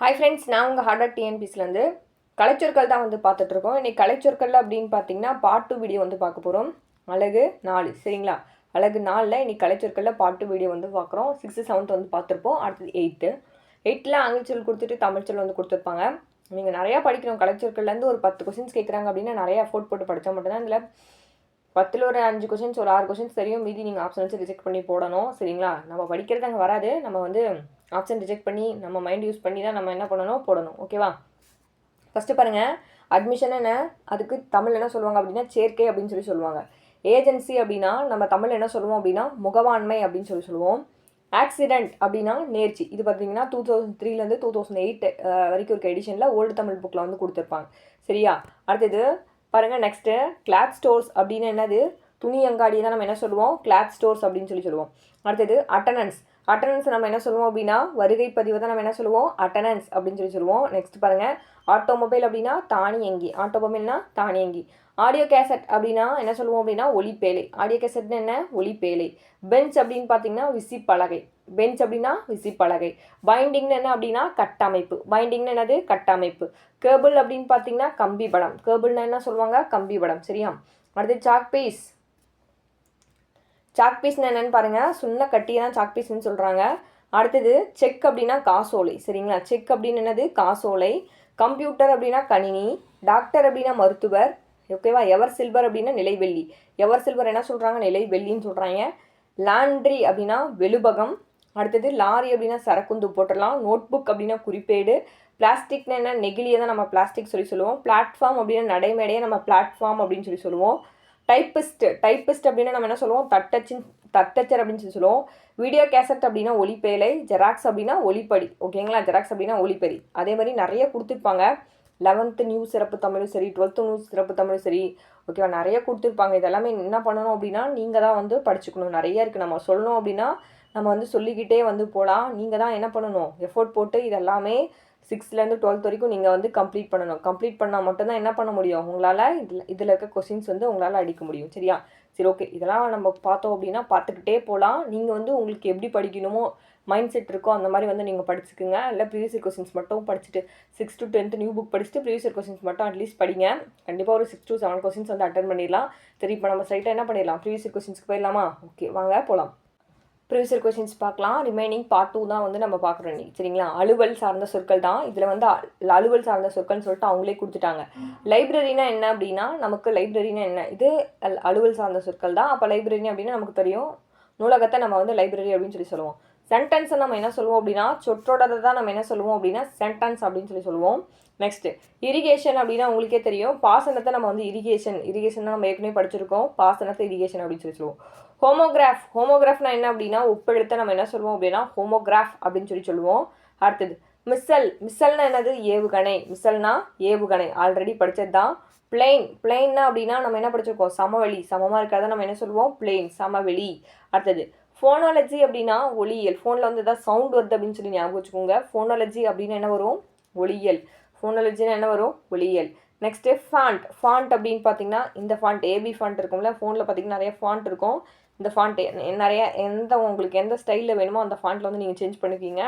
Hi friends நான் உங்கள் harder டிஎன்பிஸ்லேருந்து கலைச்சொற்கள் தான் வந்து பார்த்துட்ருக்கோம். இன்றைக்கி கலைச்சொற்கள் அப்படின்னு பார்த்தீங்கன்னா பாட்டு வீடியோ வந்து பார்க்க போகிறோம் அழகு நாலு சரிங்களா? அழகு நாலில் இன்றைக்கி கலைச்சொற்களில் பாட்டு வீடியோ வந்து பார்க்குறோம். சிக்ஸ்த்து செவன்த் வந்து பார்த்துருப்போம். அடுத்தது எயித்து எயிட்டில் ஆங்கில சொல் கொடுத்துட்டு தமிழ் சொல் வந்து கொடுத்துருப்பாங்க. நீங்கள் நிறையா படிக்கணும். கலைச்சொற்கள்லேருந்து ஒரு பத்து கொஸ்டின்ஸ் கேட்குறாங்க அப்படின்னா நிறைய எஃபோர்ட் போட்டு படித்தா மட்டும்தான் இதில் பத்தில் ஒரு அஞ்சு கொஷின்ஸ் ஒரு ஆறு கொஷின்ஸ் தெரியும். மீதி நீங்கள் ஆப்ஷன் வச்சு ரிஜெக்ட் பண்ணி போடணும். சரிங்களா? நம்ம படிக்கிறது அங்கே வராது. நம்ம வந்து ஆப்ஷன் ரிஜெக்ட் பண்ணி நம்ம மைண்ட் யூஸ் பண்ணி தான் நம்ம என்ன பண்ணணும்? போடணும். ஓகேவா ஃபஸ்ட்டு பாருங்கள் அட்மிஷன் என்ன? அதுக்கு தமிழ் என்ன சொல்லுவாங்க அப்படின்னா சேர்க்கை அப்படின்னு சொல்லி சொல்லுவாங்க. ஏஜென்சி அப்படின்னா நம்ம தமிழ் என்ன சொல்லுவோம் அப்படின்னா முகவாண்மை அப்படின்னு சொல்லி சொல்லுவோம். ஆக்சிடெண்ட் அப்படின்னா நேர்ச்சி. இது பார்த்தீங்கன்னா டூ தௌசண்ட் த்ரீலேருந்து டூ தௌசண்ட் எயிட் வரைக்கும் இருக்க எடிஷனில் ஓல்டு தமிழ் புக்கில் வந்து கொடுத்துருப்பாங்க. சரியா? அடுத்தது பாருங்கள் நெக்ஸ்ட்டு கிளாத் ஸ்டோர்ஸ் அப்படின்னு என்னது? துணி அங்காடி தான் நம்ம என்ன சொல்லுவோம்? கிளாத் ஸ்டோர்ஸ் அப்படின்னு சொல்லி சொல்லுவோம். அடுத்தது அட்டனன்ஸ் அட்டனன்ஸ் நம்ம என்ன சொல்லுவோம் அப்படின்னா வருகை பதிவு தான் நம்ம என்ன சொல்லுவோம்? அட்டனன்ஸ் அப்படின்னு சொல்லி சொல்லுவோம். நெக்ஸ்ட் பாருங்கள் ஆட்டோமொபைல் அப்படின்னா தானியங்கி. ஆட்டோமொபைல்னா தானியங்கி. ஆடியோ கேசட் அப்படின்னா என்ன சொல்லுவோம் அப்படின்னா ஒளிப்பேலை ஆடியோ கேசட்னு என்ன? ஒளிப்பேலை பெஞ்ச் அப்படின்னு பார்த்தீங்கன்னா விசிப்பலகை. பெஞ்ச் அப்படின்னா விசிப்பலகை. பைண்டிங்னு என்ன அப்படின்னா கட்டமைப்பு. பைண்டிங்னு என்னது? கட்டமைப்பு. கேபிள் அப்படின்னு பார்த்தீங்கன்னா கம்பி படம். கேபிள்னா என்ன சொல்லுவாங்க? கம்பி படம். சரியா? அடுத்து சாக் பீஸ் சாக் பீஸ்னு என்னன்னு பாருங்கள் சுண்ண கட்டியை தான் சாக் பீஸ்னு சொல்கிறாங்க அடுத்தது செக் அப்படின்னா காசோலை. சரிங்களா? செக் அப்படின்னு என்னது? காசோலை. கம்ப்யூட்டர் அப்படின்னா கணினி. டாக்டர் அப்படின்னா மருத்துவர். ஓகேவா எவர் சில்வர் அப்படின்னா நிலைவெள்ளி. எவர் சில்வர் என்ன சொல்கிறாங்க நிலை வெள்ளின்னு சொல்கிறாங்க லாண்ட்ரி அப்படின்னா வெளுபகம் அடுத்தது லாரி அப்படின்னா சரக்குந்து போட்டுடலாம். நோட் புக் அப்படின்னா குறிப்பேடு. பிளாஸ்டிக்னு என்ன? நெகிழியை தான் நம்ம பிளாஸ்டிக் சொல்லி சொல்லுவோம். பிளாட்ஃபார்ம் அப்படின்னா நடைமேடையை நம்ம பிளாட்ஃபார்ம் அப்படின்னு சொல்லி சொல்லுவோம். டைப்பிஸ்ட் டைப்பிஸ்ட் அப்படின்னா நம்ம என்ன சொல்லுவோம்? தட்டச்சின் தட்டச்சர் அப்படின்னு சொல்லி சொல்லுவோம். வீடியோ கேசட் அப்படின்னா ஒளிப்பேலை ஜெராக்ஸ் அப்படின்னா ஒளிப்படி. ஓகேங்களா? ஜெராக்ஸ் அப்படின்னா ஒளிப்படி அதே மாதிரி நிறைய கொடுத்துருப்பாங்க. லெவன்த்து நியூஸ் சிறப்பு தமிழும் சரி டுவெல்த்து நியூஸ் சிறப்பு தமிழும் சரி. ஓகேவா? நிறைய கொடுத்துருப்பாங்க. இதெல்லாமே என்ன பண்ணணும் அப்படின்னா நீங்கள் தான் வந்து படிச்சுக்கணும். நிறைய இருக்குது நம்ம சொல்லணும் அப்படின்னா நம்ம வந்து சொல்லிக்கிட்டே வந்து போகலாம் நீங்கள் தான் என்ன பண்ணணும்? எஃபோர்ட் போட்டு இதெல்லாமே சிக்ஸ்த்லேருந்து டுவெல்த் வரைக்கும் நீங்கள் வந்து கம்ப்ளீட் பண்ணணும். கம்ப்ளீட் பண்ணால் மட்டும்தான் என்ன பண்ண முடியும்? உங்களால் இதில் இதில் இருக்க கொஸ்டின்ஸ் வந்து உங்களால் அடிக்க முடியும். சரியா? சரி ஓகே இதெல்லாம் நம்ம பார்த்தோம் அப்படின்னா பார்த்துக்கிட்டே போகலாம் நீங்கள் வந்து உங்களுக்கு எப்படி படிக்கணுமோ மைண்ட் செட் இருக்கோ அந்த மாதிரி வந்து நீங்கள் படிச்சுக்குங்க. இல்லை ப்ரீவியஸ் கொஸ்டின்ஸ் மட்டும் படிச்சுட்டு six to tenth new book படிச்சுட்டு ப்ரீவியஸ் கொஸ்டின்ஸ் மட்டும் அட்லீஸ்ட் படிங்க. கண்டிப்பாக ஒரு சிக்ஸ் டு செவன் கொஸ்டின்ஸ் வந்து அட்டன் பண்ணிடலாம். சரி இப்போ நம்ம சைட்டாக என்ன பண்ணிடலாம்? ப்ரீவியஸ் கொஸ்டின்ஸ்க்கு போயிடலாமா? ஓகே வாங்க போகலாம் ப்ரீவியஸ் கொஷின்ஸ் பார்க்கலாம். ரிமைனிங் பார்ட் டூ தான் வந்து நம்ம பார்க்குறோம் இன்னைக்கு. சரிங்களா? அலுவல் சார்ந்த சொற்கள் தான். இதில் வந்து அ- அலுவல் சார்ந்த சொற்கள்னு சொல்லிட்டு அவங்களே கொடுத்துட்டாங்க. லைப்ரரினா என்ன அப்படின்னா நமக்கு லைப்ரரினா என்ன? இது அல்- அலுவல் சார்ந்த சொற்கள் தான். அப்போ லைப்ரரி அப்படின்னா நமக்கு தெரியும். நூலகத்தை நம்ம வந்து லைப்ரரி அப்படின்னு சொல்லி சொல்லுவோம். சென்டென்ஸை நம்ம என்ன சொல்லுவோம் அப்படின்னா சொற்றோடதை தான் நம்ம என்ன சொல்லுவோம் அப்படின்னா சென்டென்ஸ் அப்படின்னு சொல்லி சொல்லுவோம். நெக்ஸ்ட் இரிகேஷன் அப்படின்னா உங்களுக்கே தெரியும். பாசனத்தை நம்ம வந்து இரிகேஷன் இரிகேஷன் நம்ம ஏற்கனவே படிச்சிருக்கோம். பாசனத்தை இரிகேஷன் அப்படின்னு சொல்லி சொல்லுவோம். ஹோமோகிராஃப் ஹோமோகிராஃப்னா என்ன அப்படின்னா உப்பெழுத்தை நம்ம என்ன சொல்லுவோம் அப்படின்னா ஹோமோகிராஃப் அப்படின்னு சொல்லி சொல்லுவோம். அடுத்தது மிஸ்ஸல் மிஸ்ஸல்னா என்னது? ஏவுகணை. மிஸ்ஸல்னா ஏவுகணை. ஆல்ரெடி படிச்சது தான் பிளெயின் பிளெயின்னா அப்படின்னா நம்ம என்ன படிச்சிருக்கோம்? சமவெளி. சமமாக இருக்கிறத நம்ம என்ன சொல்லுவோம்? பிளெயின் சமவெளி. அடுத்தது ஃபோனாலஜி அப்படின்னா ஒளியியல். ஃபோனில் வந்து எதாவது சவுண்ட் வருது அப்படின்னு சொல்லி ஞாபகம் வச்சுக்கோங்க. ஃபோனாலஜி அப்படின்னு என்ன வரும்? ஒளியியல். ஃபோனாலஜினா என்ன வரும்? ஒளியியல். நெக்ஸ்ட்டு ஃபாண்ட் ஃபாண்ட் அப்படின்னு பார்த்தீங்கன்னா இந்த ஃபாண்ட் ஏபி ஃபாண்ட் இருக்கும்ல. ஃபோனில் பார்த்தீங்கன்னா நிறைய ஃபாண்ட் இருக்கும். இந்த ஃபாண்ட் நிறைய எந்த உங்களுக்கு எந்த ஸ்டைலில் வேணுமோ அந்த ஃபாண்ட்டில் வந்து நீங்கள் சேஞ்ச் பண்ணிக்கிங்க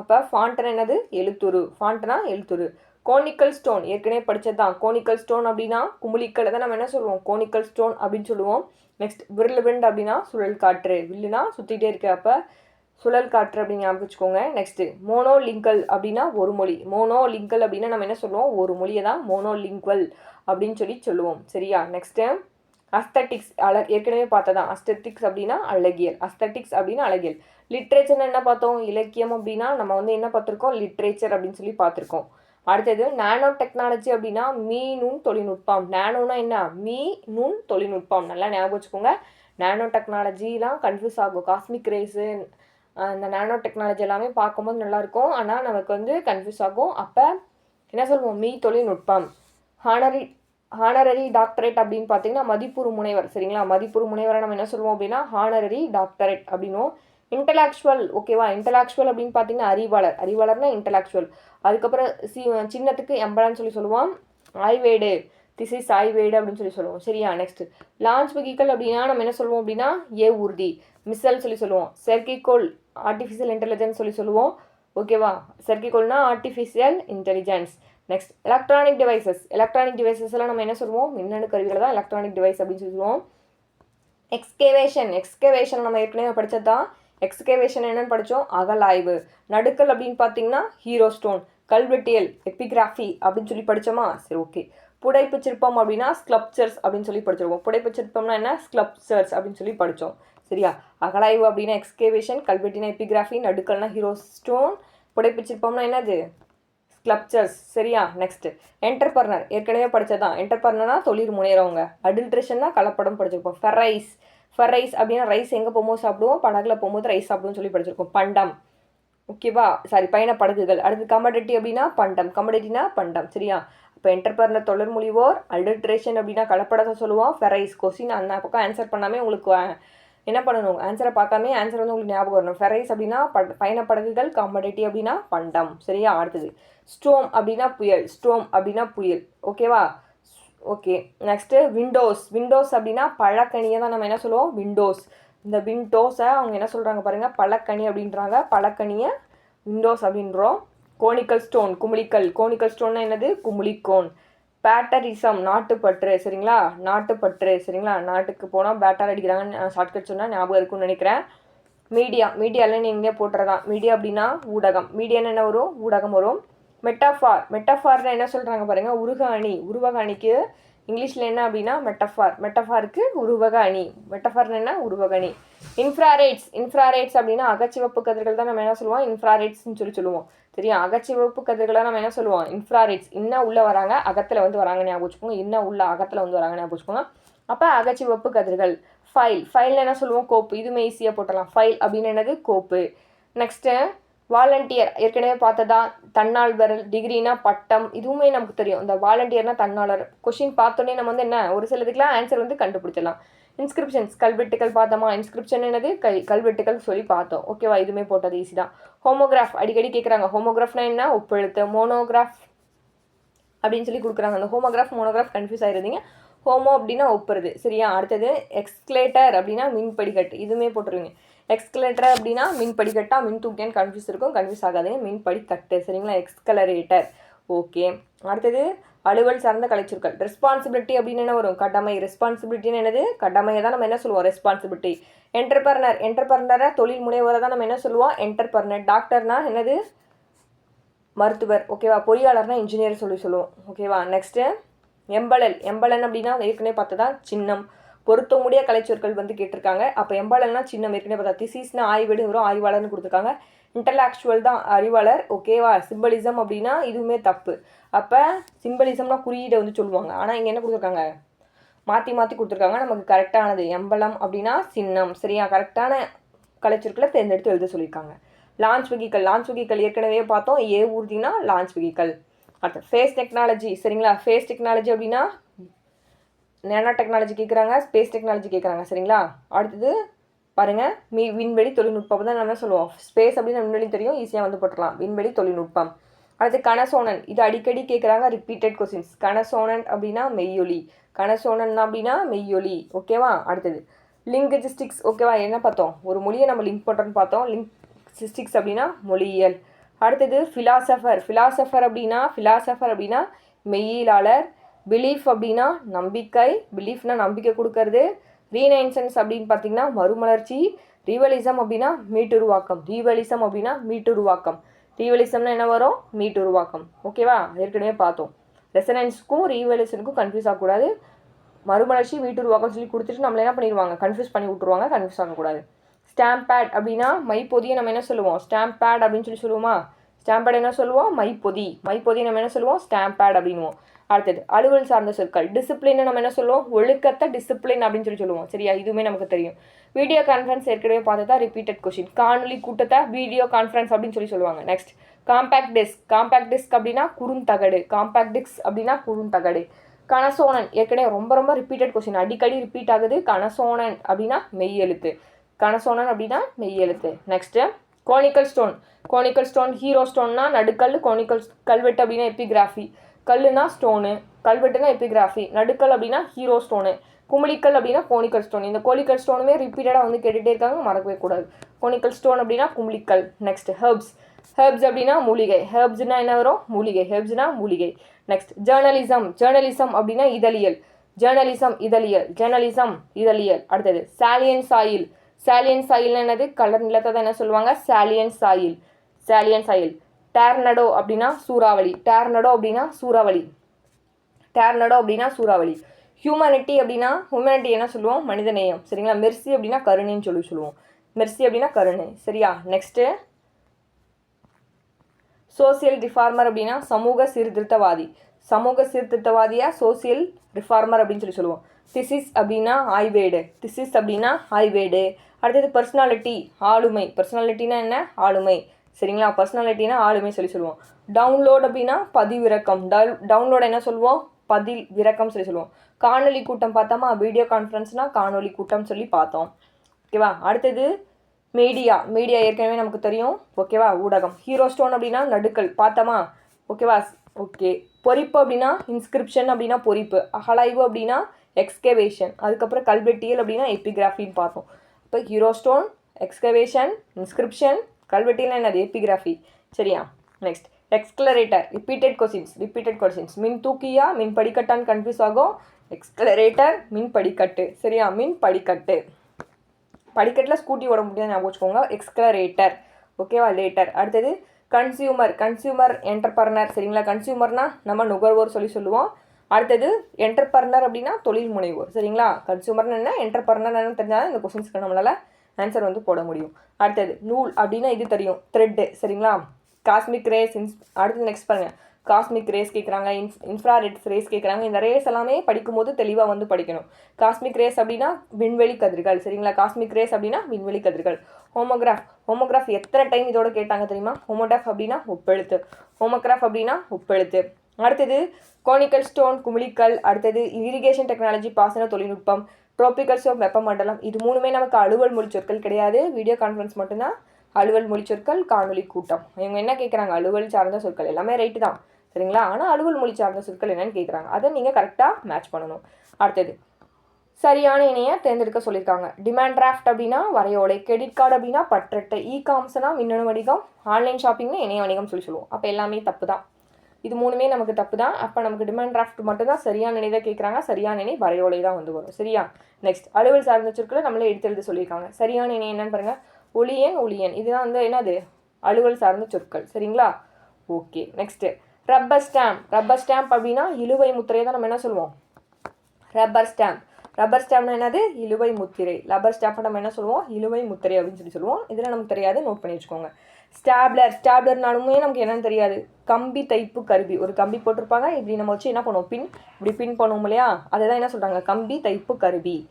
அப்போ ஃபாண்ட்னா என்னது? எழுத்துரு. ஃபாண்ட்னா எழுத்துரு. கோனிக்கல் ஸ்டோன் ஏற்கனவே படிச்சது தான் கோனிக்கல் ஸ்டோன் அப்படின்னா குமுளிக்கல் தான் நம்ம என்ன சொல்லுவோம்? கோனிக்கல் ஸ்டோன் அப்படின்னு சொல்லுவோம். நெக்ஸ்ட் விரல் விண்ட் அப்படின்னா சுழல் காற்று. வில்லுனா சுற்றிட்டே இருக்கு அப்போ சுழல் காற்று அப்படின்னு ஞாபகம் வச்சுக்கோங்க. நெக்ஸ்ட்டு மோனோ லிங்கல் அப்படின்னா ஒரு மொழி. மோனோ லிங்கல் அப்படின்னா நம்ம என்ன சொல்லுவோம்? ஒரு மொழியை தான் மோனோ லிங்குவல் அப்படின்னு சொல்லி சொல்லுவோம். சரியா? நெக்ஸ்ட்டு அஸ்தட்டிக்ஸ் அழ ஏற்கனவே பார்த்ததான் அஸ்தட்டிக்ஸ் அப்படின்னா அழகியல். அஸ்தட்டிக்ஸ் அப்படின்னா அழகியல். லிட்ரேச்சர்னு என்ன பார்த்தோம்? இலக்கியம் அப்படின்னா நம்ம வந்து என்ன பார்த்துருக்கோம்? லிட்ரேச்சர் அப்படின்னு சொல்லி பார்த்துருக்கோம். அடுத்தது நானோ டெக்னாலஜி அப்படின்னா மீ நுண் தொழில்நுட்பம். நானோனா என்ன? மீ நுண் தொழில்நுட்பம். நல்லா ஞாபகம் வச்சுக்கோங்க. நானோ டெக்னாலஜிலாம் கன்ஃபியூஸ் ஆகும். காஸ்மிக் ரேஸு இந்த நானோ டெக்னாலஜி எல்லாமே பார்க்கும்போது நல்லாயிருக்கும் ஆனால் நமக்கு வந்து கன்ஃபியூஸ் ஆகும். அப்போ என்ன சொல்லுவோம்? மீ தொழில்நுட்பம். ஹானரி ஹானரரி டாக்டரேட் அப்படின்னு பார்த்தீங்கன்னா மதிப்புறு முனைவர். சரிங்களா? மதிப்புறு முனைவரை நம்ம என்ன சொல்லுவோம் அப்படின்னா ஹானரரி டாக்டரேட் அப்படின்னும் இன்டலாக்சுவல் ஓகேவா இன்டலாக்சுவல் அப்படின்னு பார்த்தீங்கன்னா அறிவாளர். அறிவாளர்னா இன்டலாக்சுவல் அதுக்கப்புறம் சி சின்னத்துக்கு எம்பளான்னு சொல்லி சொல்லுவோம். ஆய்வேடு. திசை சாய்வேடு அப்படின்னு சொல்லி சொல்லுவோம். சரியா? நெக்ஸ்ட் லான்ச் வெஹிக்கல் அப்படின்னா நம்ம என்ன சொல்லுவோம் அப்படின்னா ஏ ஊர்தி. மிஸ்ஸல் சொல்லி சொல்லுவோம். செயற்கைக்கோள் ஆர்டிஃபிஷியல் இன்டெலிஜென்ஸ் சொல்லி சொல்லுவோம். ஓகேவா செயற்கைக்கோள்னா artificial intelligence next electronic devices electronic devices எல்லாம் நம்ம என்ன சொல்லுவோம் மின்னணு கருவிகளை தான் எலக்ட்ரானிக் டிவைஸ் அப்படின்னு சொல்லுவோம் எக்ஸ்கேவேஷன் எக்ஸ்கேவேஷன் நம்ம ஏற்கனவே படித்தது தான் எக்ஸ்கேவேஷன் என்னென்னு படித்தோம் அகலாய்வு. நடுக்கல் அப்படின்னு பார்த்தீங்கன்னா ஹீரோ ஸ்டோன் கல்வெட்டியல். எபிகிராஃபி அப்படின்னு சொல்லி படித்தோமா சரி ஓகே புடைப்பு சிற்பம் அப்படின்னா ஸ்க்ளப்சர்ஸ் அப்படின்னு சொல்லி படிச்சிருக்கோம். புடைப்பு சிற்பம்னா என்ன? ஸ்க்ளப்சர்ஸ் அப்படின்னு சொல்லி படித்தோம் சரியா? அகலாய்வு அப்படின்னா எக்ஸ்கேவேஷன் கல்வெட்டினா எபிகிராஃபி நடுக்கல்னா ஹீரோ ஸ்டோன் புடைப்பு சிற்பம்னா என்னது? ஸ்க்ளப்சர்ஸ் சரியா? நெக்ஸ்ட் என்டர்பர்னர் ஏற்கனவே படித்ததான் என்டர்பர்னர்னா தொழில் முனைகிறவங்க அடில்ட்ரேஷன்னா கலப்படம் படிச்சிருப்போம். ஃபெரைஸ் ஃபெரைஸ் அப்படின்னா ரைஸ் எங்கே போகும்போது சாப்பிடுவோம்? படகுல போகும்போது ரைஸ் சாப்பிடுவோம்னு சொல்லி படிச்சிருக்கோம். பண்டம். ஓகேவா? சாரி பயண படகுகள். அடுத்து கமடிட்டி அப்படின்னா பண்டம். கமடிட்டினா பண்டம். சரியா? இப்போ என்டர்பர்னர் தொழில் மொழிவோர் அல்ட்ரேஷன் அப்படின்னா கலப்படத்தை சொல்லுவோம். ஃபெரைஸ் கொஸ்டின் அந்த பக்கம் ஆன்சர் பண்ணாமே உங்களுக்கு என்ன பண்ணணும்? ஆன்சரை பார்க்காம ஆன்சர் வந்து உங்களுக்கு ஞாபகம் வரணும். ஃபெரைஸ் அப்படின்னா பட பயண படகுகள் அப்படின்னா பண்டம். சரியா? அடுத்தது. ஸ்டோம் அப்படின்னா புயல். ஸ்டோம் அப்படின்னா புயல். ஓகேவா ஓகே நெக்ஸ்ட்டு விண்டோஸ் விண்டோஸ் அப்படின்னா பழக்கனியை தான் நம்ம என்ன சொல்லுவோம்? விண்டோஸ் இந்த விண்டோஸை அவங்க என்ன சொல்கிறாங்க பாருங்கள் பழக்கனி அப்படின்றாங்க. பழக்கனியை விண்டோஸ் அப்படின்றோம். கோனிக்கல் ஸ்டோன் குமிழிக்கல் கோனிக்கல் ஸ்டோன்னா என்னது? குமிழிக்கோன் பேட்டரிசம் நாட்டுப்பற்று சரிங்களா? நாட்டுப்பற்று சரிங்களா? நாட்டுக்கு போனால் பேட்டர் அடிக்கிறாங்கன்னு ஷார்ட்கட் சொன்னால் ஞாபகம் இருக்கும்னு நினைக்கிறேன். மீடியா மீடியாவில் நீங்களே போட்டுறதான் மீடியா அப்படின்னா ஊடகம். மீடியான்னு என்ன வரும்? ஊடகம் வரும். மெட்டாஃபார் மெட்டாஃபார்னு என்ன சொல்கிறாங்க பாருங்கள் உருக அணி. உருவக அணிக்கு இங்கிலீஷில் என்ன அப்படின்னா மெட்டஃபார் மெட்டஃபாருக்கு உருவக அணி. மெட்டஃபார்னு என்ன? உருவக அணி. இன்ஃப்ராரேட்ஸ் இன்ஃப்ராரேட்ஸ் அப்படின்னா அகச்சிவப்பு கதிர்கள் தான் நம்ம என்ன சொல்லுவோம்? இன்ஃப்ராரேட்ஸ்னு சொல்லி சொல்லுவோம். சரியா அகச்சிவப்பு கதிர்களை நம்ம என்ன சொல்லுவோம்? இன்ஃப்ராரிட்ஸ் இன்னும் உள்ளே வராங்க அகத்தில் வந்து வராங்க ஞாபகம் வச்சுக்கோங்க. இன்னும் உள்ள அகத்தில் வந்து வராங்க ஞாபகம் வச்சுக்கோங்க. அப்போ அகச்சிவப்பு கதிர்கள். ஃபைல் ஃபைலில் என்ன சொல்லுவோம்? கோப்பு. இதுவுமே ஈஸியாக போட்டலாம் ஃபைல் அப்படின்னு என்னது? கோப்பு. நெக்ஸ்ட்டு வாலண்டியர் ஏற்கனவே பார்த்ததா? தன்னால்வரல் டிகிரினா பட்டம். இதுவுமே நமக்கு தெரியும். இந்த வாலண்டியர்னா தன்னாளர். கொஷின் பார்த்தோன்னே நம்ம வந்து என்ன? ஒரு சிலதுக்கெலாம் ஆன்சர் வந்து கண்டுபிடிச்சிடலாம். இன்ஸ்கிரிப்ஷன்ஸ் கல்வெட்டுகள் பார்த்தோமா? இன்ஸ்கிரிப்ஷன் என்னது? கை கல்வெட்டுகள் சொல்லி பார்த்தோம். ஓகேவா இதுவுமே போட்டது ஈஸி தான். ஹோமோகிராஃப் அடிக்கடி கேட்குறாங்க ஹோமோகிராஃப்னா என்ன? ஒப்பெழுத்து. மோனோகிராஃப் அப்படின்னு சொல்லி கொடுக்குறாங்க. அந்த ஹோமோகிராஃப் மோனோகிராஃப் கன்ஃபியூஸ் ஆயிருந்தீங்க ஹோமோ அப்படின்னா ஒப்புறது. சரியா? அடுத்தது எக்ஸ்கலேட்டர் அப்படின்னா மின் படிக்கட்டு இதுவுமே போட்டுருவீங்க. எக்ஸ்கலேட்டர் அப்படின்னா மின் படிக்கட்டா மின் தூக்கியான்னு கன்ஃபியூஸ் இருக்கும். கன்ஃபியூஸ் ஆகாதீங்க. மின் படிக்கட்டு சரிங்களா? எக்ஸ்கலரேட்டர் ஓகே அடுத்தது அலுவல் சார்ந்த கலைச்சொற்கள். ரெஸ்பான்சிபிலிட்டி அப்படின்னு என்ன வரும்? கடமை ரெஸ்பான்சிபிலிட்டின்னு என்னது? கடமையை தான் நம்ம என்ன சொல்லுவோம்? ரெஸ்பான்சிபிலிட்டி என்டர்பர்னர் என்டர்பர்னரை தொழில் முனைவரை தான் நம்ம என்ன சொல்லுவோம்? என்டர்பர்னர் டாக்டர்னா என்னது? மருத்துவர். ஓகேவா பொறியாளர்னா இன்ஜினியர் சொல்லி சொல்லுவோம். ஓகேவா நெக்ஸ்ட்டு எம்பளல் எம்பளன் அப்படின்னா ஏற்கனவே பார்த்ததா சின்னம். பொருத்தமுடைய கலைச்சொற்கள் வந்து கேட்டிருக்காங்க. அப்போ எம்பளல்னா சின்னம். ஏற்கனவே பார்த்தா திசீஸ்னா ஆய்வேடு வரும் ஆய்வாளர்னு கொடுத்துருக்காங்க. இன்டலாக்சுவல் தான் அறிவாளர். ஓகேவா சிம்பலிசம் அப்படின்னா இதுவுமே தப்பு. அப்போ சிம்பலிசம்னா குறியீடை வந்து சொல்லுவாங்க. ஆனால் இங்கே என்ன கொடுத்துருக்காங்க? மாற்றி மாற்றி கொடுத்துருக்காங்க. நமக்கு கரெக்டானது எம்பலம் அப்படின்னா சின்னம். சரியா? கரெக்டான கலைச்சொற்களை தேர்ந்தெடுத்து எழுத சொல்லியிருக்காங்க. லான்ச் வெஹிக்கல் லான்ச் வெஹிக்கல் ஏற்கனவே பார்த்தோம். ஏ ஊர்தினா லான்ச் வெஹிக்கல் அடுத்து ஃபேஸ் டெக்னாலஜி சரிங்களா? ஃபேஸ் டெக்னாலஜி அப்படின்னா நேனோ டெக்னாலஜி கேட்குறாங்க ஸ்பேஸ் டெக்னாலஜி கேட்குறாங்க சரிங்களா? அடுத்தது பாருங்கள் மீ விண்வெளி தொழில்நுட்பம் தான் நம்ம சொல்லுவோம்? ஸ்பேஸ் அப்படின்னு விண்வெளி தெரியும். ஈஸியாக வந்து போட்டுடலாம். விண்வெளி தொழில்நுட்பம். அடுத்து கனசோனன் இது அடிக்கடி கேட்குறாங்க ரிப்பீட்டட் கொஸ்டின்ஸ் கனசோனன் அப்படின்னா மெய்யொலி. கனசோனன் அப்படின்னா மெய்யொலி. ஓகேவா அடுத்தது. லிங்கஜிஸ்டிக்ஸ் ஓகேவா என்ன பார்த்தோம்? ஒரு மொழியை நம்ம லிங்க் பண்ணுறோன்னு பார்த்தோம். லிங்குஜிஸ்டிக்ஸ் அப்படின்னா மொழியியல். அடுத்தது ஃபிலாசபர் ஃபிலாசபர் அப்படின்னா ஃபிலாசபர் அப்படின்னா மெய்யியலாளர். பிலீஃப் அப்படின்னா நம்பிக்கை. பிலீஃப்னா நம்பிக்கை கொடுக்கறது. ரீனைன்சன்ஸ் அப்படின்னு பார்த்தீங்கன்னா மறுமலர்ச்சி. ரீவலிசம் அப்படின்னா மீட்டுருவாக்கம். ரீவலிசம் அப்படின்னா மீட்டுருவாக்கம். ரீவலிசம்னா என்ன வரும்? மீட்டுருவாக்கம் ஓகேவா ஏற்கனவே பார்த்தோம். ரெசனன்ஸ்க்கும் ரீவலிசனுக்கும் கன்ஃபியூஸ் ஆகக்கூடாது. மறுமலர்ச்சி மீட்டுருவாக்கம் சொல்லி கொடுத்துட்டு நம்மள என்ன பண்ணிடுவாங்க கன்ஃபியூஸ் பண்ணி விட்ருவாங்க கன்ஃபியூஸ் ஆகக்கூடாது. ஸ்டாம்ப் பேட் அப்படின்னா மைப்பொதியை நம்ம என்ன சொல்லுவோம்? ஸ்டாம்ப் பேட் அப்படின்னு சொல்லி சொல்லுவோமா? ஸ்டாம்ப் பேட் என்ன சொல்லுவோம்? மைப்பொதி. மைப்பொதியை நம்ம என்ன சொல்லுவோம்? ஸ்டாம்ப் பேட் அப்படின்னுவோம். அடுத்தது அலுவல் சார்ந்த சொற்கள். டிசிப்ளினை நம்ம என்ன சொல்லுவோம்? ஒழுக்கத்தை டிசிப்ளின் அப்படின்னு சொல்லி சொல்லுவோம். சரியா? இதுவுமே நமக்கு தெரியும். வீடியோ கான்ஃபரன்ஸ் ஏற்கனவே பார்த்ததா? ரிப்பீட்டட் கொஷின் காணொலி கூட்டத்தை? வீடியோ கான்ஃபரன்ஸ் அப்படின்னு சொல்லி சொல்லுவாங்க. Next compact disc compact disc அப்படின்னா குறுந்தகடு காம்பேக்ட் டிஸ்க் அப்படின்னா குறுந்தகடு கனசோனன் ஏற்கனவே ரொம்ப ரொம்ப ரிப்பீட்டட் கொஷின் அடிக்கடி ரிப்பீட் ஆகுது. கனசோனன் அப்படின்னா மெய்யெழுத்து கனசோனன் அப்படின்னா மெய்யெழுத்து next conical stone conical stone hero ஸ்டோன்னா நடுக்கல் கோனிக்கல் கல்வெட்டு அப்படின்னா எபிகிராஃபி கல்லுனா ஸ்டோனு கல்வெட்டுனா எப்பிகிராஃபி நடுக்கல் அப்படின்னா ஹீரோ ஸ்டோனு குமிழிக்கல் அப்படின்னா கோனிக்கல் ஸ்டோன் இந்த கோலிக்கல் ஸ்டோனுமே ரிப்பீட்டடாக வந்து கேட்டுகிட்டே இருக்காங்க மறக்கவே கூடாது. கோனிக்கல் ஸ்டோன் அப்படின்னா குமிழிக்கல். நெக்ஸ்ட் ஹெர்ப்ஸ் ஹெர்ப்ஸ் அப்படின்னா மூலிகை. ஹெர்ப்ஸ்னா என்ன வரும்? மூலிகை. ஹெர்ப்ஸ்னா மூலிகை. நெக்ஸ்ட் ஜேர்னலிசம் ஜேர்னலிசம் அப்படின்னா இதழியல். ஜேர்னலிசம் இதழியல். ஜேர்னலிசம் இதழியல். அடுத்தது சாலியன் சாயில் சாலியன் சாயில் என்னது? கலர் நிலத்தை தான் என்ன சொல்லுவாங்க? சாலியன் சாயில் சாலியன் சாயில் டேர்னடோ அப்படின்னா சூறாவளி. டேர்னடோ அப்படின்னா சூறாவளி. டேர்னடோ அப்படின்னா சூறாவளி. ஹியூமனிட்டி அப்படின்னா ஹியூமனிட்டி என்ன சொல்லுவோம்? மனிதநேயம். சரிங்களா? மெர்சி அப்படின்னா கருணைன்னு சொல்லி சொல்லுவோம். மெர்சி அப்படின்னா கருணை. சரியா? நெக்ஸ்ட்டு சோசியல் ரிஃபார்மர் அப்படின்னா சமூக சீர்திருத்தவாதி. சமூக சீர்திருத்தவாதியா சோசியல் ரிஃபார்மர் அப்படின்னு சொல்லி சொல்லுவோம். திசிஸ் அப்படின்னா ஆய்வேடு. திசிஸ் அப்படின்னா ஆய்வேடு. அடுத்தது பர்சனாலிட்டி ஆளுமை. பர்சனாலிட்டினா என்ன? ஆளுமை. சரிங்களா? பர்சனாலிட்டினா ஆளுமை சொல்லி சொல்லுவோம். டவுன்லோட் அப்படின்னா பதிவிறக்கம். டவுன்லோட் என்ன சொல்லுவோம்? பதில் விறக்கம் சொல்லி சொல்லுவோம். காணொலி கூட்டம் பார்த்தோமா? வீடியோ கான்ஃபரன்ஸ்னால் காணொலி கூட்டம் சொல்லி பார்த்தோம். ஓகேவா அடுத்தது மீடியா மீடியா ஏற்கனவே நமக்கு தெரியும். ஓகேவா ஊடகம். ஹீரோ ஸ்டோன் அப்படின்னா நடுக்கல். பார்த்தோமா? ஓகேவா ஓகே பொறிப்பு அப்படின்னா இன்ஸ்கிரிப்ஷன் அப்படின்னா பொறிப்பு. அகலாய்வு அப்படின்னா எக்ஸ்கவேஷன் அதுக்கப்புறம் கல்வெட்டியல் அப்படின்னா எபிகிராஃபின்னு பார்த்தோம். இப்போ ஹீரோ ஸ்டோன் எக்ஸ்கவேஷன் இன்ஸ்கிரிப்ஷன் கல்வெட்டியல் என்னது? எபிகிராஃபி சரியா? Next escalator repeated questions repeated questions மின் தூக்கியா மின் படிக்கட்டான்னு கன்ஃபியூஸ் ஆகும். எக்ஸ்கலரேட்டர் மின் படிக்கட்டு. சரியா? மின் படிக்கட்டு. படிக்கட்டில் ஸ்கூட்டி ஓட முடியாது ஞாபகம் வச்சுக்கோங்க. எக்ஸ்கலரேட்டர் ஓகேவா லேட்டர் அடுத்தது கன்சியூமர் கன்சியூமர் என்டர்பர்னர் சரிங்களா? கன்சியூமர்னா நம்ம நுகர்வோர் சொல்லி சொல்லுவோம். அடுத்தது என்டர்பர்னர் அப்படின்னா தொழில் முனைவோர். சரிங்களா? கன்சியூமர்னு என்ன? என்டர்பர்னர் தெரிஞ்சாலும் தெரிஞ்சால் இந்த கொஸ்டின்ஸ்க்கு நம்மளால் ஆன்சர் வந்து போட முடியும். அடுத்தது நூல் அப்படின்னா இது தெரியும். த்ரெட்டு சரிங்களா? காஸ்மிக் ரேஸ் இன்ஸ் அடுத்து நெக்ஸ்ட் பாருங்கள் காஸ்மிக் ரேஸ் கேட்குறாங்க இன்ஃப் இன்ஃப்ராரெட் ரேஸ் கேட்குறாங்க இந்த ரேஸ் எல்லாமே படிக்கும்போது தெளிவாக வந்து படிக்கணும். காஸ்மிக் ரேஸ் அப்படின்னா விண்வெளி கதிர்கள் சரிங்களா? காஸ்மிக் ரேஸ் அப்படின்னா விண்வெளி கதிர்கள். ஹோமோகிராஃப் ஹோமோகிராஃப் எத்தனை டைம் இதோட கேட்டாங்க தெரியுமா? ஹோமோகிராஃப் அப்படின்னா ஒப்பெழுத்து. ஹோமோகிராஃப் அப்படின்னா ஒப்பெழுத்து. அடுத்தது கோனிக்கல் ஸ்டோன் குமிழிக்கல் அடுத்தது இரிகேஷன் டெக்னாலஜி பாசன தொழில்நுட்பம். ட்ரோபிக்கல் சோப் வெப்பமண்டலம். இது மூணுமே நமக்கு அலுவல் மொழி சொற்கள் கிடையாது. வீடியோ கான்ஃபரன்ஸ் மட்டும்தான் அலுவல் மொழி சொற்கள் காணொலி கூட்டம். இவங்க என்ன கேட்குறாங்க அலுவல் சார்ந்த சொற்கள். எல்லாமே ரைட்டு தான். சரிங்களா? ஆனால் அலுவல் மொழி சார்ந்த சொற்கள் என்னன்னு கேட்குறாங்க அதை நீங்கள் கரெக்டாக மேட்ச் பண்ணணும். அடுத்தது சரியான இணையை தேர்ந்தெடுக்க சொல்லியிருக்காங்க. டிமாண்ட் டிராஃப்ட் அப்படின்னா வரையோலை கிரெடிட் கார்டு அப்படின்னா பற்றட்டை இ காம்ஸ்னா மின்னணு வணிகம் ஆன்லைன் ஷாப்பிங்னா இணைய வணிகம் சொல்லி சொல்லுவோம். அப்போ எல்லாமே தப்பு தான். இது மூணுமே நமக்கு தப்பு தான். அப்போ நமக்கு டிமாண்ட் டிராஃப்ட் மட்டும் தான் சரியான நினை தான் கேட்குறாங்க சரியான நினை வரையோலை தான் வந்து வரும். சரியா? நெக்ஸ்ட் அலுவல் சார்ந்த சொற்களை நம்மளே எடுத்து எழுத சொல்லியிருக்காங்க. சரியான இணை என்னன்னு பாருங்கள் ஒளியன் ஒளியன். இதுதான் வந்து என்னது? அலுவல் சார்ந்த சொற்கள். சரிங்களா? Okay next rubber stamp rubber stamp அப்படின்னா இழுவை முத்திரையை தான் நம்ம என்ன சொல்லுவோம்? ரப்பர் ஸ்டாம்ப் ரப்பர் ஸ்டாம்ப்னா என்னது? இழுவை முத்திரை. ரப்பர் ஸ்டாம்ப் நம்ம என்ன சொல்லுவோம்? இழுவை முத்திரை அப்படின்னு சொல்லி சொல்லுவோம். இதெல்லாம் நமக்கு தெரியாது. நோட் பண்ணி வச்சுக்கோங்க. ஸ்டாப்லர் ஸ்டாப்லர்னாலுமே நமக்கு என்னன்னு தெரியாது. கம்பி தைப்பு கருவி. ஒரு கம்பி போட்டிருப்பாங்க. இப்படி நம்ம வச்சு என்ன பண்ணுவோம்? பின் இப்படி பின் பண்ணுவோம் இல்லையா? அதை தான் என்ன சொல்கிறாங்க கம்பி தைப்பு கருவி.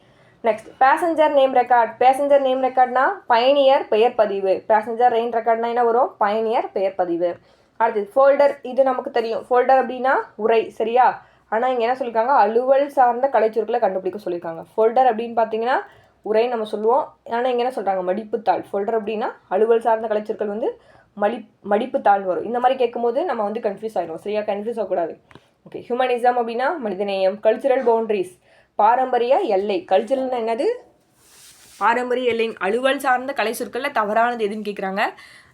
Next passenger name record passenger name ரெக்கார்ட்னா பயணியர் பெயர் பதிவு பேசஞ்சர் ரெயின் ரெக்கார்ட்னா என்ன வரும் பயணியர் பெயர் பதிவு அடுத்தது ஃபோல்டர் இது நமக்கு தெரியும். ஃபோல்டர் அப்படின்னா உரை சரியா? ஆனால் இங்கே என்ன சொல்லியிருக்காங்க அலுவல் சார்ந்த கலைச்சொற்களை கண்டுபிடிக்க சொல்லியிருக்காங்க ஃபோல்டர் அப்படின்னு பார்த்தீங்கன்னா உரை நம்ம சொல்லுவோம். ஆனால் இங்கே என்ன சொல்கிறாங்க மடிப்புத்தாள். ஃபோல்டர் அப்படின்னா அலுவல் சார்ந்த கலைச்சொற்கள் வந்து மடி மடிப்புத்தாள் வரும். இந்த மாதிரி கேட்கும்போது நம்ம வந்து கன்ஃபியூஸ் ஆகிடும் சரியா? கன்ஃபியூஸ் ஆகக்கூடாது. ஓகே ஹியூமனிசம் அப்படின்னா மனிதநேயம் கல்ச்சுரல் பவுண்ட்ரிஸ் பாரம்பரிய எல்லை. கல்ச்சுரல்னா என்னது? பாரம்பரிய எல்லை அலுவல் சார்ந்த கலை சொற்களில் தவறானது எதுன்னு கேட்குறாங்க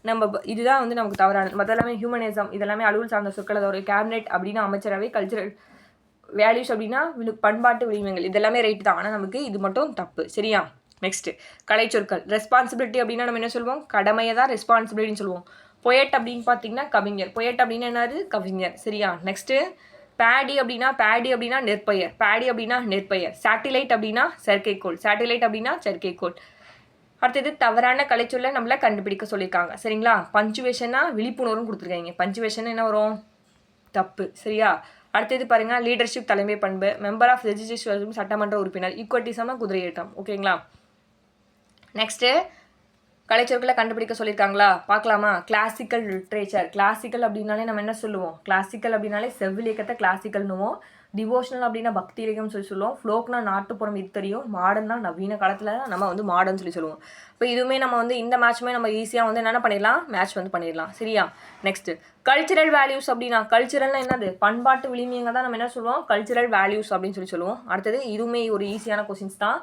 நம்ம இதுதான் வந்து நமக்கு தவறானது. மற்ற எல்லாமே ஹியூமனிசம் இதெல்லாமே அலுவல் சார்ந்த சொற்கள். அது ஒரு கேபினெட் அப்படின்னா அமைச்சரவை கல்ச்சரல் வேல்யூஸ் அப்படின்னா விழு- பண்பாட்டு விளிம்புகள் இதெல்லாமே ரைட்டு தான். ஆனால் நமக்கு இது மட்டும் தப்பு. சரியா? நெக்ஸ்ட் கலைச்சொற்கள் ரெஸ்பான்சிபிலிட்டி அப்படின்னா நம்ம என்ன சொல்லுவோம்? கடமையை தான் ரெஸ்பான்சிபிலிட்டின்னு சொல்லுவோம். பொயட் அப்படின்னு பார்த்தீங்கன்னா கவிஞர். பொயட் அப்படின்னா என்னது? கவிஞர். சரியா? நெக்ஸ்ட்டு பேடி அப்படின்னா பேடி அப்படின்னா நெற்பயர். பேடி அப்படின்னா நெற்பயர். சேட்டிலைட் அப்படின்னா செயற்கைக்கோள். சேட்டிலைட் அப்படின்னா செயற்கைக்கோள். அடுத்தது தவறான கலைச்சொல்லை நம்மளை கண்டுபிடிக்க சொல்லியிருக்காங்க. சரிங்களா? பஞ்சுவேஷனா விழிப்புணர்வும் கொடுத்துருக்காங்க. பஞ்சுவேஷன் என்ன வரும்? தப்பு. சரியா? அடுத்தது பாருங்க லீடர்ஷிப் தலைமை பண்பு மெம்பர் ஆஃப் ரெஜிஸ்ட்ரேஷன் சட்டமன்ற உறுப்பினர் ஈக்குவட்டிசமாக குதிரையேற்றம். ஓகேங்களா நெக்ஸ்ட்டு கலைச்சொற்களை கண்டுபிடிக்க சொல்லியிருக்காங்களா? பார்க்கலாமா? கிளாசிக்கல் லிட்ரேச்சர் கிளாசிக்கல் அப்படின்னாலே நம்ம என்ன சொல்லுவோம்? கிளாசிக்கல் அப்படின்னாலே செவ்விலியக்கத்தை கிளாசிக்கல்னுவோம் டிவோஷனல் அப்படின்னா பக்தி இலக்கியம் சொல்லி சொல்லுவோம். ஃப்ளோக்னா நாட்டுப்புறம் இது தெரியும். மாடர்னா நவீன காலத்தில் நம்ம வந்து மாடர்ன் சொல்லி சொல்லுவோம். இப்போ இதுவுமே நம்ம வந்து இந்த மேட்ச்மே நம்ம ஈஸியாக வந்து என்னென்ன பண்ணிடலாம்? மேட்ச் வந்து பண்ணிடலாம். சரியா? நெக்ஸ்ட் கல்ச்சுரல் வேல்யூஸ் அப்படின்னா கல்ச்சுரல்னா என்னது? பண்பாட்டு விளிமியங்க தான் நம்ம என்ன சொல்லுவோம்? கல்ச்சுரல் வேல்யூஸ் அப்படின்னு சொல்லி சொல்லுவோம். அடுத்தது இதுவுமே ஒரு ஈஸியான கொஸ்டின்ஸ் தான்.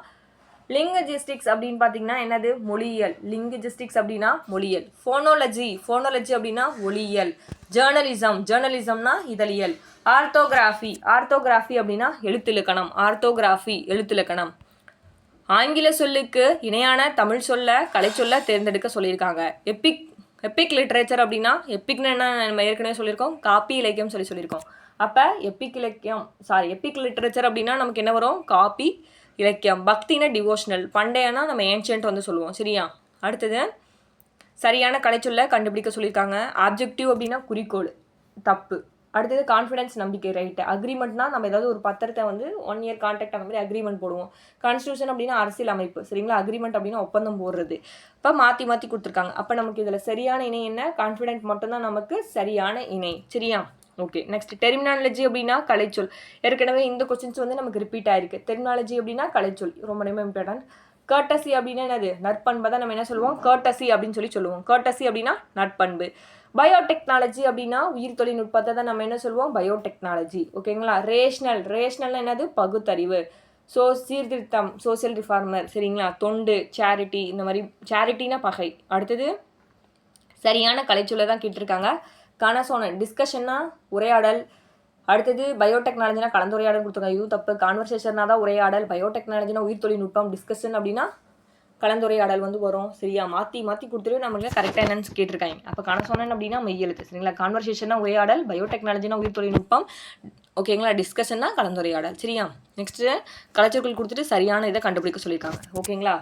லிங்குஜிஸ்டிக்ஸ் அப்படின்னு பார்த்தீங்கன்னா என்னது? மொழியியல். லிங்குஜிஸ்டிக்ஸ் அப்படின்னா மொழியியல். ஃபோனோலஜி ஃபோனோலஜி அப்படின்னா ஒளியியல் ஜேர்னலிசம் ஜேர்னலிசம்னா இதழியல். ஆர்த்தோகிராஃபி ஆர்த்தோகிராஃபி அப்படின்னா எழுத்திலக்கணம். ஆர்த்தோகிராஃபி எழுத்திலக்கணம். ஆங்கில சொல்லுக்கு இணையான தமிழ் சொல்ல கலை சொல்ல தேர்ந்தெடுக்க சொல்லியிருக்காங்க. எப்பிக் எப்பிக் லிட்ரேச்சர் அப்படின்னா எப்பிக்னு என்ன நம்ம ஏற்கனவே சொல்லியிருக்கோம்? காப்பி இலக்கியம் சொல்லி சொல்லியிருக்கோம். அப்போ எப்பிக் இலக்கியம் சாரி எப்பிக் லிட்ரேச்சர் அப்படின்னா நமக்கு என்ன வரும்? காப்பி இலக்கியம் பக்தினா டிவோஷனல் பண்டையனா நம்ம ஏன்ஷியன்ட் வந்து சொல்லுவோம். சரியா? அடுத்தது சரியான கலைச்சொல்ல கண்டுபிடிக்க சொல்லியிருக்காங்க. ஆப்ஜெக்டிவ் அப்படின்னா குறிக்கோள் தப்பு. அடுத்தது கான்ஃபிடன்ஸ் நம்பிக்கை ரைட்டு அக்ரிமெண்ட்னா நம்ம ஏதாவது ஒரு பத்திரத்தை வந்து ஒன் இயர் கான்டாக்ட் அந்த மாதிரி அக்ரிமெண்ட் போடுவோம். கான்ஸ்டியூஷன் அப்படின்னா அரசியல் அமைப்பு சரிங்களா? அக்ரிமெண்ட் அப்படின்னா ஒப்பந்தம் போடுறது. இப்போ மாற்றி மாற்றி கொடுத்துருக்காங்க. அப்போ நமக்கு இதில் சரியான இணை என்ன? கான்ஃபிடென்ட் மட்டும்தான் நமக்கு சரியான இணை. சரியா? ஓகே நெக்ஸ்ட் டெர்மினாலஜி அப்படின்னா கலைச்சொல். ஏற்கனவே இந்த கொஸ்டின்ஸ் வந்து நமக்கு ரிப்பீட் ஆயிருக்கு. டெர்மினாலஜி அப்படின்னா கலைச்சொல். ரொம்ப ரொம்ப இம்பார்ட்டன்ட் கர்டசி அப்படின்னா என்னது? நற்பண்பை தான் நம்ம என்ன சொல்லுவோம்? கர்டசி அப்படின்னு சொல்லி சொல்லுவோம். கர்டசி அப்படின்னா நற்பண்பு. பயோடெக்னாலஜி அப்படின்னா உயிர் தொழில்நுட்பத்தை தான் நம்ம என்ன சொல்லுவோம்? பயோடெக்னாலஜி ஓகேங்களா ரேஷ்னல் ரேஷ்னல் என்னது? பகுத்தறிவு. ஸோ சீர்திருத்தம். சோசியல் ரிஃபார்மர் சரிங்களா? தொண்டு சேரிட்டி இந்த மாதிரி சேரிட்டினா பகை. அடுத்தது சரியான கலைச்சொல்லை தான் கேட்டிருக்காங்க. கனசோனன் டிஸ்கஷன்னா உரையாடல். அடுத்தது பயோடெக்னாலஜினா கலந்துரையாடல் கொடுத்துருக்காங்க. இது தப்பு. கான்வர்சேஷன்னா தான் உரையாடல். பயோடெக்னாலஜினா உயிர் தொழில்நுட்பம் டிஸ்கஷன் அப்படின்னா கலந்துரையாடல் வந்து வரும். சரியா? மாற்றி மாற்றி கொடுத்துட்டு நம்மளுக்கு கரெக்டாக என்னன்னு கேட்டிருக்காங்க. அப்போ கனசோனன் அப்படின்னா மெய்யெழுத்து சரிங்களா? கான்வர்சேஷனா உரையாடல் பயோடெக்னாலஜினா உயிர் தொழில்நுட்பம். ஓகேங்களா டிஸ்கஷன்னா கலந்துரையாடல். சரியா? நெக்ஸ்ட்டு கலைச்சொற்கள் கொடுத்துட்டு சரியான இதை கண்டுபிடிக்க சொல்லியிருக்காங்க. ஓகேங்களா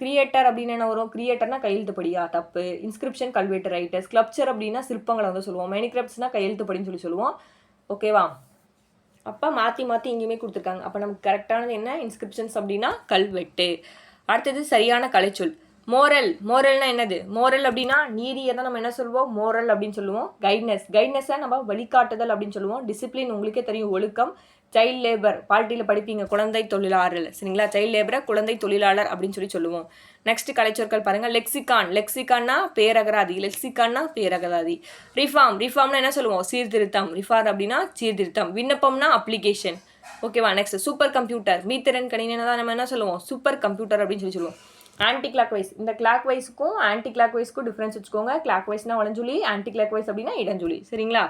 கிரியேட்டர் அப்படின்னு என்ன வரும்? கிரியேட்டர்னா கையெழுத்துப்படியா தப்பு. இன்ஸ்கிரிப்ஷன் கல்வெட்டு ரைட்டர் ஸ்கல்ப்சர் அப்படின்னா சிற்பங்களை வந்து சொல்லுவோம். மேனிகிராஃப்ட்ஸ்னா கையெழுத்துப்படின்னு சொல்லி சொல்லுவோம். ஓகேவா அப்போ மாற்றி மாற்றி இங்கேயுமே கொடுத்துருக்காங்க. அப்போ நமக்கு கரெக்டானது என்ன? இன்ஸ்கிரிப்ஷன்ஸ் அப்படின்னா கல்வெட்டு. அடுத்தது சரியான கலைச்சொல். மோரல் மோரல்னா என்னது? மோரல் அப்படின்னா நீதியை தான் நம்ம என்ன சொல்லுவோம்? மோரல் அப்படின்னு சொல்லுவோம். கைட்னஸ் கைட்னஸை நம்ம வழிகாட்டுதல் அப்படின்னு சொல்லுவோம். டிசிப்ளின் உங்களுக்கே தெரியும். ஒழுக்கம். சைல்ட் லேபர் பால்ட்டியில் படிப்பீங்க குழந்தை தொழிலாளர் சரிங்களா? சைல்ட் லேபரை குழந்தை தொழிலாளர் அப்படின்னு சொல்லி சொல்லுவோம். நெக்ஸ்ட் கலைச்சொற்கள் பாருங்கள் லெக்சிகான் லெக்சிகான்னா பேரகராதி. லெக்சிகான்னா பேரகராதி. ரிஃபார்ம் ரிஃபார்ம்னா என்ன சொல்லுவோம்? சீர்திருத்தம். ரிஃபார் அப்படின்னா சீர்திருத்தம். விண்ணப்பம்னா அப்ளிகேஷன் ஓகேவா நெக்ஸ்ட் சூப்பர் கம்ப்யூட்டர் மீத்திறன் கணினி தான் நம்ம என்ன சொல்லுவோம்? சூப்பர் கம்ப்யூட்டர் அப்படின்னு சொல்லி சொல்லுவோம். ஆன்டி கிளாக் வைஸ் இந்த கிளாக் வைஸ்க்கும் ஆன்டி கிளாக் வைஸ்க்கும் டிஃப்ரென்ஸ் வச்சுக்கோங்க. கிளாக் வைஸ்னா வளஞ்சுலி ஆன்டி கிளாக் வைஸ் அப்படின்னா இடஞ்சுலி. சரிங்களா?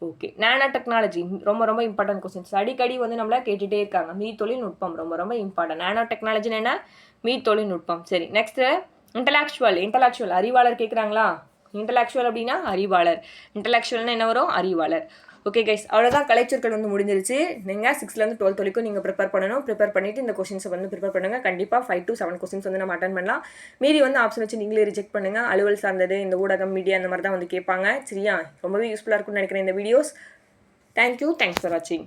ஓகே நேனோ டெக்னாலஜி ரொம்ப ரொம்ப இம்பார்ட்டன்ட் கொஸ்டின்ஸ் அடிக்கடி வந்து நம்மள கேட்டுகிட்டே இருக்காங்க. மீ தொழில்நுட்பம் ரொம்ப ரொம்ப இம்பார்ட்டன்ட் நேனோ டெக்னாலஜின்னு என்ன? மீ தொழில்நுட்பம் சரி நெக்ஸ்ட்டு இன்டலாக்சுவல் இன்டலாக்சுவல் அறிவாளர் கேட்குறாங்களா இன்டலாக்சுவல் அப்படின்னா அறிவாளர். இன்டலாக்சுவல்னா என்ன வரும்? அறிவாளர். ஓகே கைஸ் அவ்வளோதான் கலைச்சொற்கள் வந்து முடிஞ்சிருச்சு. நீங்கள் சிக்ஸ்த்லேருந்து டுவெல்த் வரைக்கும் நீங்கள் ப்ரிப்பேர் பண்ணணும். ப்ரிப்பேர் பண்ணிவிட்டு இந்த கொஸ்டின்ஸை வந்து ப்ரிப்பேர் பண்ணுங்கள் கண்டிப்பாக ஃபைவ் டு செவன் கொஸ்டின்ஸ் வந்து நம்ம அட்டன் பண்ணலாம். மீறி வந்து ஆப்ஷன் வச்சு நீங்களே ரிஜெக்ட் பண்ணுங்கள் அலுவல் சார்ந்தது இந்த ஊடகம் மீடியா அந்த மாதிரி தான் வந்து கேட்பாங்க. சரியா? ரொம்பவே யூஸ்ஃபுல்லாக இருக்கும்னு நினைக்கிறேன் இந்த வீடியோஸ் தேங்க்யூ தேங்க்ஸ் ஃபார் வாட்சிங்